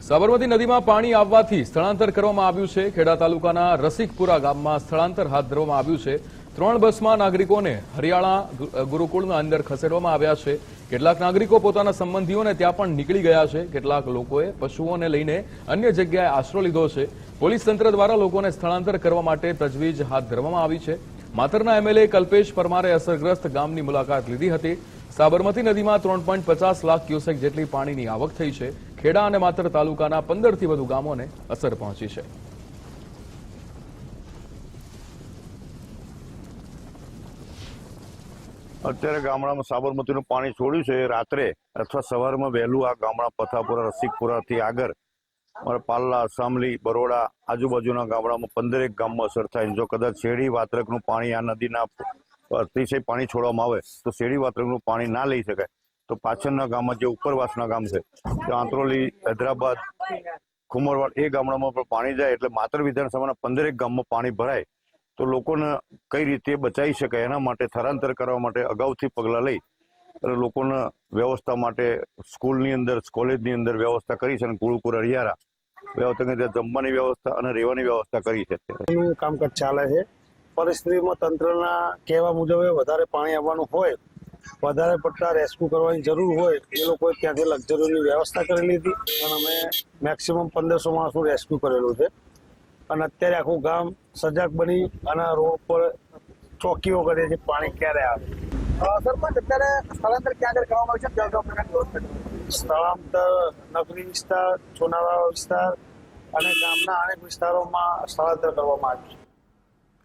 સાબરમતી નદીમાં પાણી આવવાથી સ્થળાંતર કરવામાં આવ્યું છે. ખેડા તાલુકાના રસિકપુરા ગામમાં સ્થળાંતર હાથ ધરવામાં આવ્યું છે. ત્રણ બસમાં નાગરિકોને હરિયાણા ગુરુકુળના અંદર ખસેડવામાં આવ્યા છે. કેટલાક નાગરિકો પોતાના સંબંધીઓને ત્યાં પણ નીકળી ગયા છે. કેટલાક લોકોએ પશુઓને લઈને અન્ય જગ્યાએ આશરો લીધો છે. પોલીસ તંત્ર દ્વારા લોકોને સ્થળાંતર કરવા માટે તજવીજ હાથ ધરવામાં આવી છે. માતરના એમએલએ કલ્પેશ પરમારે અસરગ્રસ્ત ગામની મુલાકાત લીધી હતી. સાબરમતી નદીમાં ત્રણ લાખ ક્યુસેક જેટલી પાણીની આવક થઈ છે. ખેડા અને માતર તાલુકાના પંદરથી વધુ ગામોને અસર પહોંચી છે. અત્યારે ગામડામાં સાબરમતીનું પાણી છોડ્યું છે. રાત્રે અથવા સવારમાં વહેલું આ ગામડા પથાપુરા, રસિકપુરાથી આગળ પાલ્લા, સામલી, બરોડા આજુબાજુના ગામડામાં પંદરેક ગામમાં અસર થાય જો કદાચ શેરડી વાત્રકનું પાણી આ નદીના અતિશય પાણી છોડવામાં આવે તો શેરડી વાત્રકનું પાણી ના લઈ શકાય. તો પાછળના ગામમાં જે ઉપરવાસના ગામ છે આંત્રોલી, હૈદરાબાદ ખુમરવાડ એ ગામડામાં પણ પાણી જાય એટલે માત્ર વિધાનસભાના પંદરેક ગામમાં પાણી ભરાય. તો લોકોને કઈ રીતે બચાવી શકાય એના માટે સ્થળાંતર કરવા માટે અગાઉથી પગલાં લઈ અને લોકોને વ્યવસ્થા માટે સ્કૂલની અંદર, કોલેજની અંદર વ્યવસ્થા કરી છે અને ગુરુકુળ હરિયારા વ્યવસ્થા ત્યાં જમવાની વ્યવસ્થા અને રહેવાની વ્યવસ્થા કરી છે કામકાજ ચાલે છે. પરિસ્થિતિમાં તંત્રના કહેવા મુજબ વધારે પાણી આવવાનું હોય વધારે પડતા રેસ્ક્યુ કરવાની જરૂર હોય એ લોકોએ ત્યાંથી લક્ઝરીની વ્યવસ્થા કરેલી હતી પણ અમે મેક્સિમમ પંદરસો માણસનું રેસ્ક્યુ કરેલું છે. અને અત્યારે આખું ગામ સજાગ બની અને રોડ પર ચોકીઓ કરે છે પાણી ક્યારે આવે? સ્થળાંતર નગરી વિસ્તાર સોનાવાળા વિસ્તાર અને ગામના અનેક વિસ્તારોમાં સ્થળાંતર કરવામાં આવ્યું છે.